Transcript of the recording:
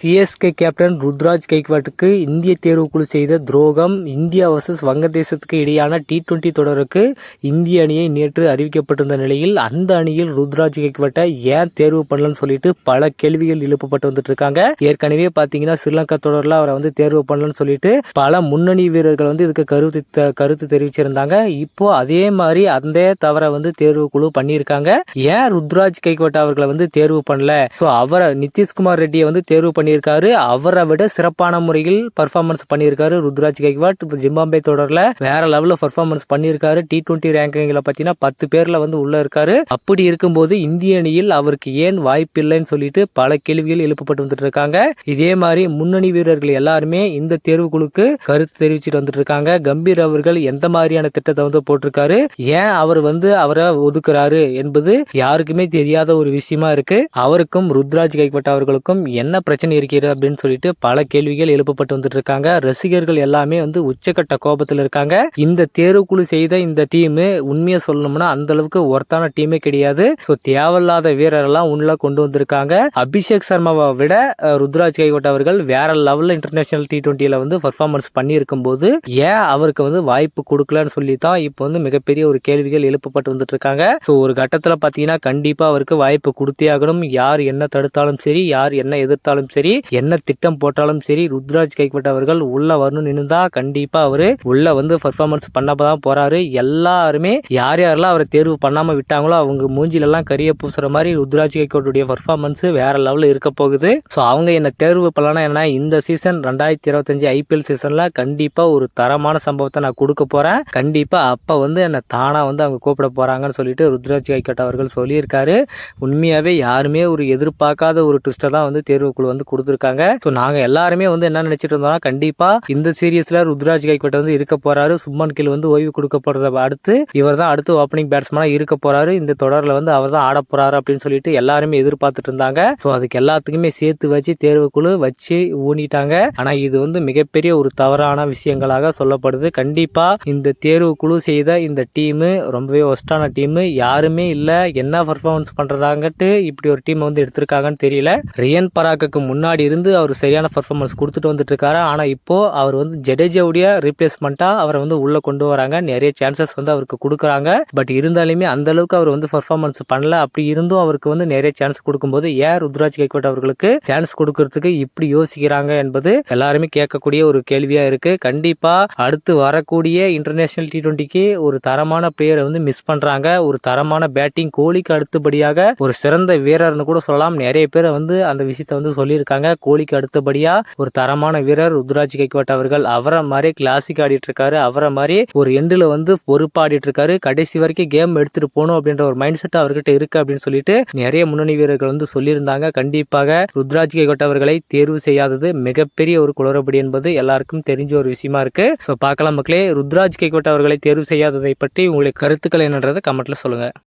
CSK captain Ruturaj கெய்க்வாட்டுக்கு இந்திய தேர்வுக்குழு செய்த துரோகம் இந்தியா வர்சஸ் வங்கதேசத்துக்கு இடையான டி டுவெண்டி தொடருக்கு இந்திய அணியை நேற்று அறிவிக்கப்பட்டிருந்த நிலையில் அந்த அணியில் ருத்ராஜ் கெய்க்வாட்டை ஏன் தேர்வு பண்ணலன்னு சொல்லிட்டு பல கேள்விகள் எழுப்பப்பட்டு வந்துட்டு இருக்காங்க ஏற்கனவே பாத்தீங்கன்னா ஸ்ரீலங்கா தொடரில் அவரை வந்து தேர்வு பண்ணலன்னு சொல்லிட்டு பல முன்னணி வீரர்கள் வந்து இதுக்கு கருத்து கருத்து தெரிவிச்சிருந்தாங்க. இப்போ அதே மாதிரி அந்த தவறை வந்து தேர்வு குழு பண்ணியிருக்காங்க. ஏன் ருத்ராஜ் கைக்வாட் அவர்களை வந்து தேர்வு பண்ணல? ஸோ அவரை நிதிஷ்குமார் ரெட்டியை வந்து தேர்வு பண்ணியிருக்காரு. அவரை விட சிறப்பான முறையில் பர்ஃபார்மன்ஸ் பண்ணியிருக்காரு ருத்ராஜ் கைக்வாட் ஜிம்பாம்பே தொடரில் வேற லெவலில் பர்ஃபார்மன்ஸ் பண்ணியிருக்காரு. டி டுவெண்ட்டி ரேங்கிங்கில் பார்த்தீங்கன்னா பத்து பேர்ல வந்து உள்ள இருக்காரு. அப்படி இருக்கும்போது இந்திய அணியில் அவருக்கு ஏன் வாய்ப்பு இல்லைன்னு சொல்லிட்டு பல கேள்விகள் எழுப்பப்பட்டு வந்துட்டு இருக்காங்க. இதே மாதிரி முன்னணி வீரர்கள் எல்லாருமே இந்த தேர்வுக்குழுக்கு கருத்து தெரிவிச்சுட்டு வந்துட்டு இருக்காங்க. கம்பீர் அவர்கள் எந்த மாதிரியான திட்டத்தை வந்து போட்டிருக்காரு? ஏன் அவர் வந்து அவரை ஒதுக்குறாரு என்பது யாருக்குமே தெரியாத ஒரு விஷயமா இருக்கு. அவருக்கும் ருத்ராஜ் கைப்பட்ட அவர்களுக்கும் என்ன பிரச்சனை இருக்கிறது அப்படின்னு சொல்லிட்டு பல கேள்விகள் எழுப்பப்பட்டு வந்துட்டு இருக்காங்க ரசிகர்கள் எல்லாமே வந்து உச்சக்கட்ட கோபத்தில் இருக்காங்க. இந்த தேர்வுக்குழு செய்த இந்த டீம் உண்மையை சொல்லணும்னா அந்த அளவுக்கு ஒர்த்தான டீமே கிடையாது. ஸோ தேவையில்லாத வீரரெல்லாம் உள்ள கொண்டு வந்திருக்காங்க. அபிஷேக் சர்மாவை விட ருத்ராஜ் கைகோட் அவர்கள் வேற லெவலில் இன்டர்நேஷனல் டி டுவெண்ட்டியில் வந்து பர்ஃபார்மன்ஸ் பண்ணியிருக்கும் போது ஏன் அவருக்கு வந்து வாய்ப்பு கொடுக்கலன்னு சொல்லி தான் இப்போ வந்து மிகப்பெரிய ஒரு கேள்விகள் எழுப்பப்பட்டு வந்துட்டு இருக்காங்க ஸோ ஒரு கட்டத்தில் பார்த்தீங்கன்னா கண்டிப்பாக அவருக்கு வாய்ப்பு கொடுத்தே ஆகணும். யார் என்ன தடுத்தாலும் சரி யார் என்ன எதிர்த்தாலும் சரி சரி என்ன திட்டம் போட்டாலும் சரி ருத்ராஜ் கைக்வட் அவர்கள் உள்ள வரணும்னு நின்றா கண்டிப்பா அவரு உள்ள வந்து பர்ஃபார்மன்ஸ் பண்ணப்பதான் தான் போறாரு. எல்லாருமே யார் யாரெல்லாம் அவரை தேர்வு பண்ணாம விட்டாங்களோ அவங்க மூஞ்சில எல்லாம் கரிய பூசுற மாதிரி ருத்ராஜ் கைக்வட்டுடைய பர்ஃபார்மன்ஸ் வேற லெவலில் இருக்க போகுது. ஸோ அவங்க என்ன தேர்வு பண்ணலாம் என்ன இந்த சீசன் ரெண்டாயிரத்தி இருபத்தஞ்சு ஐபிஎல் சீசன்ல கண்டிப்பா ஒரு தரமான சம்பவத்தை நான் கொடுக்க போறேன். கண்டிப்பா அப்ப வந்து என்ன தானா வந்து அவங்க கூப்பிட போறாங்கன்னு சொல்லிட்டு ருத்ராஜ் கைக்கட் அவர்கள் சொல்லியிருக்காரு. உண்மையாவே யாருமே ஒரு எதிர்பார்க்காத ஒரு ட்விஸ்ட்டை தான் வந்து தேர்வுக்குழு வந்து கொடுத்துருக்காங்க. ஸோ நாங்கள் எல்லாருமே வந்து என்ன நினைச்சிட்டு இருந்தோம்னா கண்டிப்பாக இந்த சீரியஸ்ல ருத்ராஜ் கைக்கோட்டை வந்து இருக்க போறாரு. சுப்மன் கில் வந்து ஓய்வு கொடுக்க அடுத்து இவர் தான் அடுத்து ஓப்பனிங் பேட்ஸ்மேனாக இருக்க போறாரு. இந்த தொடரில் வந்து அவர் தான் ஆட போறாரு அப்படின்னு சொல்லிட்டு எல்லாருமே எதிர்பார்த்துட்டு இருந்தாங்க. ஸோ அதுக்கு எல்லாத்துக்குமே சேர்த்து வச்சு தேர்வுக்குழு வச்சு ஊனிட்டாங்க. ஆனால் இது வந்து மிகப்பெரிய ஒரு தவறான விஷயங்களாக சொல்லப்படுது. கண்டிப்பாக இந்த தேர்வுக்குழு செய்த இந்த டீமு ரொம்பவே ஒஸ்டான டீமு. யாருமே இல்லை. என்ன பர்ஃபார்மன்ஸ் பண்ணுறாங்கட்டு இப்படி ஒரு டீம் வந்து எடுத்திருக்காங்கன்னு தெரியல. ரியன் பராக்குக்கு முன்னாடி முன்னாடி இருந்து அவர் சரியான பர்ஃபார்மன்ஸ் கொடுத்துட்டு வந்துட்டு இருக்காரு இப்போது அவர் வந்து ஜடேஜாவுடைய ரீப்ளேஸ்மெண்ட்டாக அவரை வந்து உள்ளே கொண்டு வராங்க. நிறைய சான்சஸ் வந்து அவருக்கு கொடுக்குறாங்க. பட் இருந்தாலுமே அந்த அளவுக்கு அவர் வந்து பர்ஃபார்மன்ஸ் பண்ணல. அப்படி இருந்தும் அவருக்கு வந்து நிறைய சான்ஸ் கொடுக்கும்போது ஏன் ருத்ராஜ் கேக்வட் அவர்களுக்கு சான்ஸ் கொடுக்கறதுக்கு இப்படி யோசிக்கிறாங்க என்பது எல்லாருமே கேட்கக்கூடிய ஒரு கேள்வியாக இருக்குது கண்டிப்பாக அடுத்து வரக்கூடிய இன்டர்நேஷனல் டி டுவெண்ட்டிக்கு ஒரு தரமான பிளேயரை வந்து மிஸ் பண்ணுறாங்க ஒரு தரமான பேட்டிங் கோலிக்கு அடுத்தபடியாக ஒரு சிறந்த வீரர்னு கூட சொல்லலாம். நிறைய பேர் வந்து அந்த விஷயத்த வந்து சொல்லியிருக்காங்க. இருக்காங்க. கோலிக்கு அடுத்தபடியா ஒரு தரமான வீரர் ருத்ராஜ் கைக்வாட் அவர்கள் அவரை மாதிரி கிளாசிக் ஆடிட்டு இருக்காரு அவரை மாதிரி ஒரு எண்டில் வந்து பொறுப்பாடிட்டு இருக்காரு கடைசி வரைக்கும் கேம் எடுத்துட்டு போகணும் அப்படின்ற ஒரு மைண்ட் செட் அவர்கிட்ட இருக்கு அப்படின்னு சொல்லிட்டு நிறைய முன்னணி வீரர்கள் வந்து சொல்லியிருந்தாங்க. கண்டிப்பாக ருத்ராஜ் கைகோட் அவர்களை தேர்வு செய்யாதது மிகப்பெரிய ஒரு குளறுபடி என்பது எல்லாருக்கும் தெரிஞ்ச ஒரு விஷயமா இருக்கு. ஸோ பார்க்கலாம் மக்களே ருத்ராஜ் கைகோட் அவர்களை தேர்வு செய்யாததை பற்றி உங்களுக்கு கருத்துக்கள் என்னன்றதை கமெண்ட்ல சொல்லுங்க.